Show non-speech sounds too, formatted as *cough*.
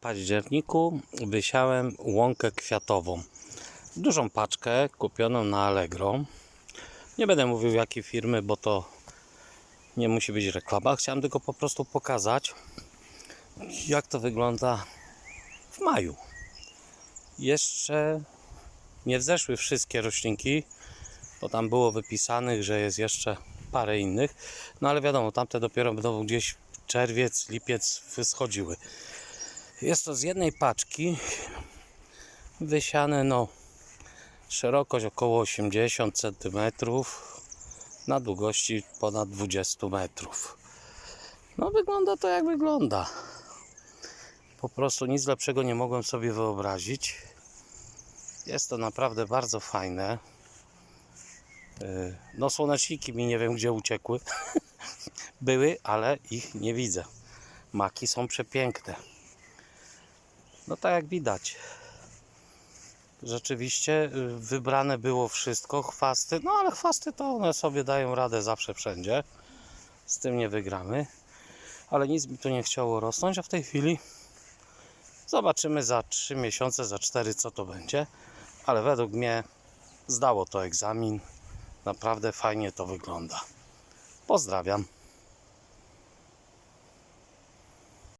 październiku wysiałem łąkę kwiatową. Dużą paczkę kupioną na Allegro. Nie będę mówił jakiej firmy, bo to nie musi być reklama. Chciałem tylko po prostu pokazać, jak to wygląda w maju. Jeszcze nie wzeszły wszystkie roślinki, bo tam było wypisanych, że jest jeszcze parę innych. No ale wiadomo, tamte dopiero będą gdzieś w czerwiec, lipiec wyschodziły. Jest to z jednej paczki wysiane no szerokość około 80 cm na długości ponad 20 metrów. No wygląda to jak wygląda. Po prostu nic lepszego nie mogłem sobie wyobrazić. Jest to naprawdę bardzo fajne. Yy, No słoneczniki mi nie wiem gdzie uciekły. *laughs* Były, ale ich nie widzę. Maki są przepiękne. No tak jak widać. Rzeczywiście y, wybrane było wszystko, chwasty, no ale chwasty to one sobie dają radę zawsze wszędzie. Z tym nie wygramy. Ale nic mi tu nie chciało rosnąć, a w tej chwili zobaczymy za 3 miesiące, za 4 co to będzie. Ale według mnie zdało to egzamin. Naprawdę fajnie to wygląda. Pozdrawiam.